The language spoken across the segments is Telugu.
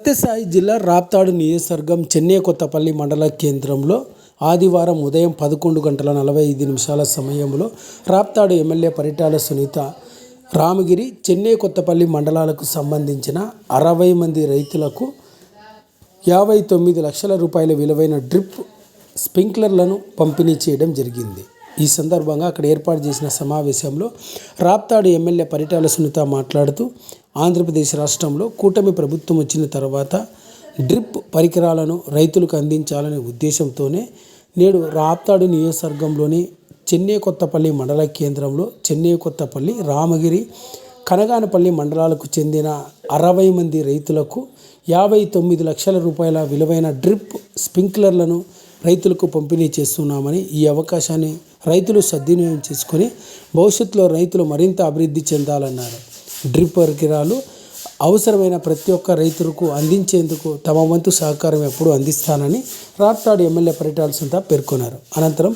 సత్యసాయి జిల్లా రాప్తాడు నియోజకవర్గం చెన్నై కొత్తపల్లి మండల కేంద్రంలో ఆదివారం ఉదయం పదకొండు గంటల నలభై ఐదు నిమిషాల సమయంలో రాప్తాడు ఎమ్మెల్యే పరిటాల సునీత రామగిరి చెన్నై కొత్తపల్లి మండలాలకు సంబంధించిన అరవై మంది రైతులకు యాభై తొమ్మిది లక్షల రూపాయల విలువైన డ్రిప్ స్ప్రింక్లర్లను పంపిణీ చేయడం జరిగింది. ఈ సందర్భంగా అక్కడ ఏర్పాటు చేసిన సమావేశంలో రాప్తాడు ఎమ్మెల్యే పరిటాల సునీత మాట్లాడుతూ ఆంధ్రప్రదేశ్ రాష్ట్రంలో కూటమి ప్రభుత్వం వచ్చిన తర్వాత డ్రిప్ పరికరాలను రైతులకు అందించాలనే ఉద్దేశంతోనే నేడు రాప్తాడు నియోజకవర్గంలోని చెన్నై కొత్తపల్లి మండల కేంద్రంలో చెన్నై కొత్తపల్లి రామగిరి కనగానపల్లి మండలాలకు చెందిన అరవై మంది రైతులకు యాభై తొమ్మిది లక్షల రూపాయల విలువైన డ్రిప్ స్ప్రింక్లర్లను రైతులకు పంపిణీ చేస్తున్నామని ఈ అవకాశాన్ని రైతులు సద్వినియోగం చేసుకొని భవిష్యత్తులో రైతులు మరింత అభివృద్ధి చెందాలన్నారు. డ్రిప్ పరికరాలు అవసరమైన ప్రతి ఒక్క రైతులకు అందించేందుకు తమ వంతు సహకారం ఎప్పుడూ అందిస్తానని రాప్తాడు ఎమ్మెల్యే పరిటాల సుంత పేర్కొన్నారు. అనంతరం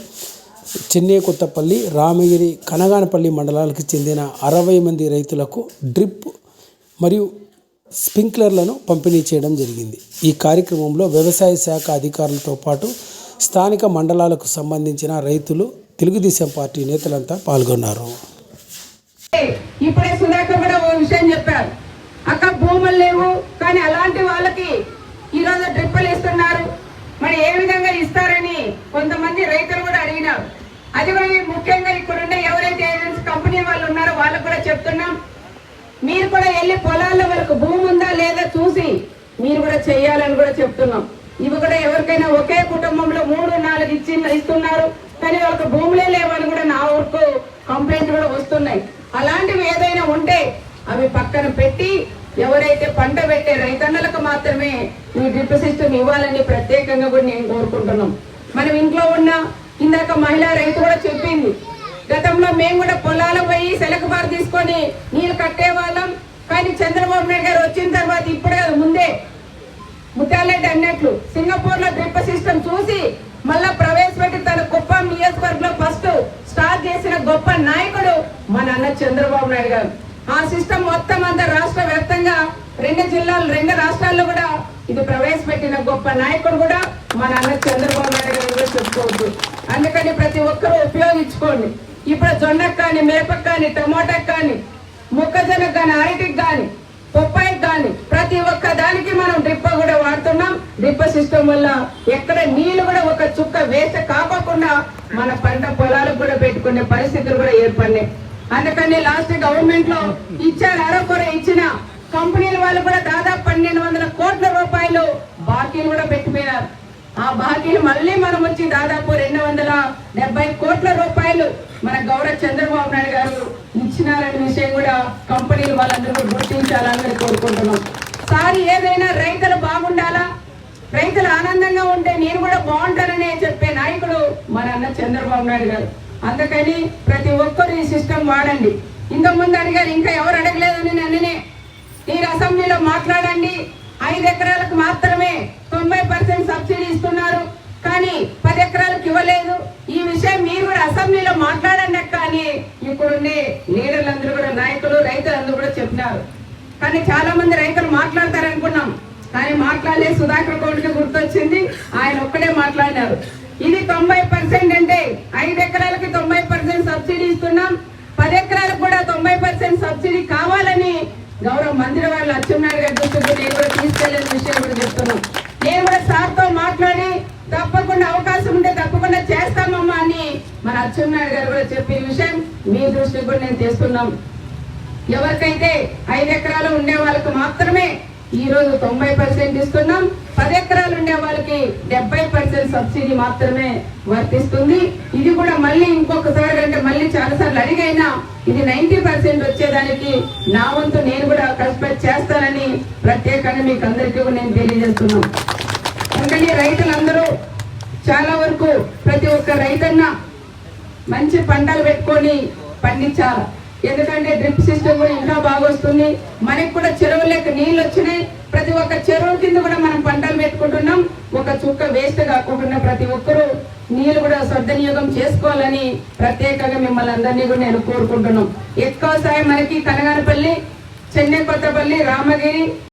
చెన్నై కొత్తపల్లి రామగిరి కనగానపల్లి మండలాలకు చెందిన అరవై మంది రైతులకు డ్రిప్ మరియు స్ప్రింక్లర్లను పంపిణీ చేయడం జరిగింది. ఈ కార్యక్రమంలో వ్యవసాయ శాఖ అధికారులతో పాటు స్థానిక మండలాలకు సంబంధించిన రైతులు తెలుగుదేశం పార్టీ నేతలంతా పాల్గొన్నారు. ఇప్పుడే సుధాకర్ కూడా ఓ విషయం చెప్పారు. అక్క భూములు లేవు కానీ అలాంటి వాళ్ళకి ఈరోజు డ్రిప్పులు ఇస్తున్నారు. మరి ఏ విధంగా ఇస్తారని కొంతమంది రైతులు కూడా అడిగినారు. అది మరి ముఖ్యంగా ఇక్కడున్న ఎవరైతే ఏజెన్సీ కంపెనీ వాళ్ళు ఉన్నారో వాళ్ళకు కూడా చెప్తున్నాం. మీరు కూడా వెళ్ళి పొలాల్లో వాళ్ళకు భూమి ఉందా లేదా చూసి మీరు కూడా చేయాలని కూడా చెప్తున్నాం. ఇవి కూడా ఎవరికైనా ఒకే కుటుంబంలో మూడు నాలుగు ఇచ్చి ఇస్తున్నారు. కానీ వాళ్ళకు భూములే లేవు కూడా నా వరకు కంప్లైంట్ కూడా వస్తున్నాయి అలాంటివి ఏదైనా ఉంటే అవి పక్కన పెట్టి ఎవరైతే పంట పెట్టే రైతన్నలకు మాత్రమే ఈ డ్రిప్ సిస్టమ్ ఇవ్వాలని ప్రత్యేకంగా కూడా నేను కోరుకుంటున్నాం. మనం ఇంట్లో ఉన్న ఇందాక మహిళా రైతు కూడా చెప్పింది గతంలో మేము కూడా పొలాలకు పోయి సెలక బార్ తీసుకొని నీళ్ళు కట్టేవాళ్ళం కానీ చంద్రబాబు నాయుడు గారు వచ్చిన తర్వాత ఇప్పుడు కదా ముందే ముత్యాలరెడ్డి అన్నట్లు సింగపూర్లో డ్రిప్ సిస్టమ్ చూసి మళ్ళా మా నాన్న చంద్రబాబు నాయుడు గారు. ఆ సిస్టమ్ మొత్తం అంతా రాష్ట్ర వ్యాప్తంగా రెండు జిల్లాలు రెండు రాష్ట్రాల్లో కూడా ఇది ప్రవేశపెట్టిన గొప్ప నాయకుడు కూడా మా నాన్న చంద్రబాబు నాయుడు గారు కూడా చెప్పుకోవచ్చు. అందుకని ప్రతి ఒక్కరూ ఉపయోగించుకోండి. ఇప్పుడు జొన్నకు కానీ మిరపకు కానీ టమోటాకు కానీ మొక్కజొన్నకు కానీ అరటికి కానీ పొప్పాయికి కానీ ప్రతి ఒక్క దానికి మనం డ్రిప్ప కూడా వాడుతున్నాం. డ్రిప్ప సిస్టమ్ వల్ల ఎక్కడ నీళ్ళు కూడా ఒక చుక్క వేస్ట్ కాకుండా మన పంట పొలాలకు కూడా పెట్టుకునే పరిస్థితులు కూడా ఏర్పడినాయి. అందుకని లాస్ట్ గవర్నమెంట్లో ఇచ్చారు అరకొర ఇచ్చిన కంపెనీల వాళ్ళు కూడా దాదాపు పన్నెండు వందల కోట్ల రూపాయలు బాకీలు కూడా పెట్టిపోయినారు. ఆ బాకీలు మళ్ళీ మనం వచ్చి దాదాపు రెండు వందల డెబ్బై కోట్ల రూపాయలు మన గౌరవ చంద్రబాబు నాయుడు గారు ఇచ్చినారనే విషయం కూడా కంపెనీలు వాళ్ళందరూ గుర్తించాలని కోరుకుంటున్నాం. సారి ఏదైనా రైతులు బాగుండాలా? రైతులు ఆనందంగా ఉంటే నేను కూడా బాగుంటాననే చెప్పే నాయకుడు మన అన్న చంద్రబాబు నాయుడు గారు. అందుకని ప్రతి ఒక్కరు ఈ సిస్టమ్ వాడండి. ఇంతకుముందు అడిగారు ఇంకా ఎవరు అడగలేదని నన్ననే. మీరు అసెంబ్లీలో మాట్లాడండి. ఐదు ఎకరాలకు మాత్రమే తొంభై పర్సెంట్ సబ్సిడీ ఇస్తున్నారు. కానీ పది ఎకరాలకు ఇవ్వలేదు. ఈ విషయం మీరు కూడా అసెంబ్లీలో మాట్లాడండి కానీ అని ఇప్పుడుండే లీడర్లందరూ కూడా నాయకులు రైతులందరూ కూడా చెప్పినారు. కానీ చాలా మంది రైతులు మాట్లాడతారు అనుకున్నాం కానీ మాట్లాడలే సుధాకర్ గౌడ్కి గుర్తొచ్చింది. ఆయన ఒక్కడే మాట్లాడినారు. ఇది తొంభై పర్సెంట్ అంటే ఐదు ఎకరాలకి తొంభై పర్సెంట్ సబ్సిడీ ఇస్తున్నాం. పది ఎకరాలకు కూడా తొంభై పర్సెంట్ సబ్సిడీ కావాలని గౌరవ మంత్రి వాళ్ళు అచ్చెన్నాయుడు గారి దృష్టికి నేను కూడా తీసుకెళ్ళిన విషయం కూడా చెప్తున్నాం. నేను కూడా సార్తో మాట్లాడి తప్పకుండా అవకాశం ఉంటే తప్పకుండా చేస్తామమ్మా అని మన అచ్చెన్నాయుడు గారు కూడా చెప్పిన విషయం మీ దృష్టికి కూడా నేను తెస్తున్నాం. ఎవరికైతే ఐదు ఎకరాలు ఉండే వాళ్ళకి మాత్రమే ఈ రోజు తొంభై పర్సెంట్ ఇస్తున్నాం. పది ఎకరాలు ఉండే వాళ్ళకి డెబ్బై పర్సెంట్ సబ్సిడీ మాత్రమే వర్తిస్తుంది. ఇది కూడా మళ్ళీ ఇంకొకసారి అంటే మళ్ళీ చాలా సార్లు అడిగైనా ఇది నైన్టీ పర్సెంట్ వచ్చేదానికి నా వంతు నేను కూడా కష్టపడి చేస్తానని ప్రత్యేకంగా మీకు అందరికీ కూడా నేను తెలియజేస్తున్నాను అందుకని రైతులందరూ చాలా వరకు ప్రతి ఒక్క రైతన్న మంచి పంటలు పెట్టుకొని పండించాలి. ఎందుకంటే డ్రిప్ సిస్టమ్ కూడా ఇంకా బాగా వస్తుంది మనకి కూడా చెరువులకు నీళ్ళు వచ్చినాయి. ప్రతి ఒక్క చెరువు కింద కూడా మనం పంటలు పెట్టుకుంటున్నాం. ఒక చుక్క వేస్ట్ కాకుండా ప్రతి ఒక్కరూ నీళ్ళు కూడా సద్వినియోగం చేసుకోవాలని ప్రత్యేకంగా మిమ్మల్ని అందరినీ కూడా నేను కోరుకుంటున్నాం. ఎక్కువ స్థాయి మనకి కనగానపల్లి చెన్నై కొత్తపల్లి రామగిరి.